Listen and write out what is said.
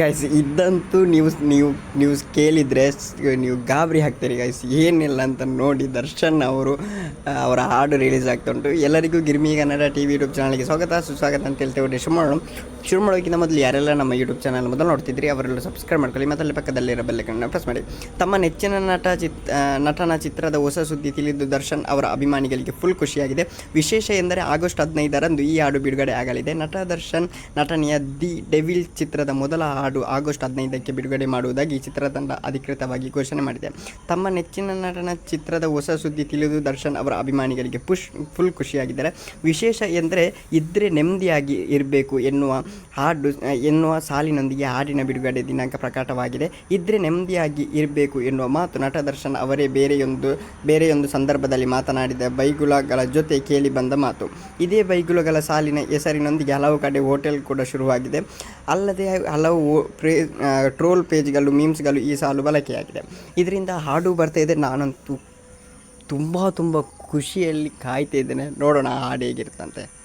Guys ಇದಂತೂ news ನೀವು news ಕೇಳಿದರೆ ನೀವು ಗಾಬರಿ ಹಾಕ್ತೀರಿ ಗೈಸ್ ಏನಿಲ್ಲ ಅಂತ ನೋಡಿ ದರ್ಶನ್ ಅವರು ಅವರ ಹಾಡು ರಿಲೀಸ್ ಆಗ್ತಾ ಉಂಟು. ಎಲ್ಲರಿಗೂ Girmi Kannada T V YouTube ಚಾನಲ್ಗೆ ಸ್ವಾಗತ. ಸುಸ್ವಾಗತ ಅಂತ ಹೇಳ್ತೇವೆ ಶುರು ಮಾಡೋಣ ಶುರು ಮಾಡೋಕ್ಕಿಂತ ಮೊದಲು ಯಾರೆಲ್ಲ ನಮ್ಮ ಯೂಟ್ಯೂಬ್ ಚಾನಲ್ ಮೊದಲು ನೋಡ್ತಿದ್ರಿ, ಅವರೆಲ್ಲ ಸಬ್ಸ್ಕ್ರೈಬ್ ಮಾಡ್ಕೊಳ್ಳಿ. ಮತ್ತು ಪಕ್ಕದಲ್ಲಿರೋ ಬೆಲ್ಲಕ್ಕನ್ನು ಪ್ರೆಸ್ ಮಾಡಿ. ತಮ್ಮ ನೆಚ್ಚಿನ ನಟ ಚಿತ್ ನಟನ ಚಿತ್ರದ ಹೊಸ ಸುದ್ದಿ ತಿಳಿದು ದರ್ಶನ್ ಅವರ ಅಭಿಮಾನಿಗಳಿಗೆ ಫುಲ್ ಖುಷಿಯಾಗಿದೆ. ವಿಶೇಷ ಎಂದರೆ ಆಗಸ್ಟ್ ಹದಿನೈದರಂದು ಈ ಹಾಡು ಬಿಡುಗಡೆ ಆಗಲಿದೆ. ನಟ ದರ್ಶನ್, ನಟನೆಯ ದಿ ಡೆವಿಲ್ ಚಿತ್ರದ ಮೊದಲ ಹಾಡು ಆಗಸ್ಟ್ ಹದಿನೈದಕ್ಕೆ ಬಿಡುಗಡೆ ಮಾಡುವುದಾಗಿ ಚಿತ್ರತಂಡ ಅಧಿಕೃತವಾಗಿ ಘೋಷಣೆ ಮಾಡಿದೆ. ತಮ್ಮ ನೆಚ್ಚಿನ ನಟನ ಚಿತ್ರದ ಹೊಸ ಸುದ್ದಿ ತಿಳಿದು ದರ್ಶನ್ ಅವರ ಅಭಿಮಾನಿಗಳಿಗೆ ಪುಷ್, ಫುಲ್ ಖುಷಿಯಾಗಿದ್ದಾರೆ. ವಿಶೇಷ ಎಂದರೆ ಇದ್ರೆ ನೆಮ್ಮದಿಯಾಗಿ ಇರಬೇಕು ಎನ್ನುವ ಹಾಡು, ಎನ್ನುವ ಸಾಲಿನೊಂದಿಗೆ ಹಾಡಿನ ಬಿಡುಗಡೆ ದಿನಾಂಕ ಪ್ರಕಟವಾಗಿದೆ. ಇದ್ರೆ ನೆಮ್ಮದಿಯಾಗಿ ಇರಬೇಕು ಎನ್ನುವ ಮಾತು ನಟ ದರ್ಶನ್ ಅವರೇ ಬೇರೆಯೊಂದು ಬೇರೆಯೊಂದು ಸಂದರ್ಭದಲ್ಲಿ ಮಾತನಾಡಿದ ಬೈಗುಲಗಳ ಜೊತೆ ಕೇಳಿ ಬಂದ ಮಾತು. ಇದೇ ಬೈಗುಲಗಳ ಸಾಲಿನ ಹೆಸರಿನೊಂದಿಗೆ ಹಲವು ಕಡೆ ಹೋಟೆಲ್ ಕೂಡ ಶುರುವಾಗಿದೆ. ಅಲ್ಲದೆ ಹಲವು ಪ್ರೇ ಟ್ರೋಲ್ ಪೇಜ್ಗಳು ಮೀಮ್ಸ್ಗಳು ಈ ಸಾಲು ಬಳಕೆಯಾಗಿದೆ. ಇದರಿಂದ ಹಾಡು ಬರ್ತಾ ಇದೆ. ನಾನಂತೂ ತುಂಬ ತುಂಬ ಖುಷಿಯಲ್ಲಿ ಕಾಯ್ತಾ ಇದ್ದೇನೆ. ನೋಡೋಣ ಹಾಡು ಹೇಗಿರುತ್ತಂತೆ.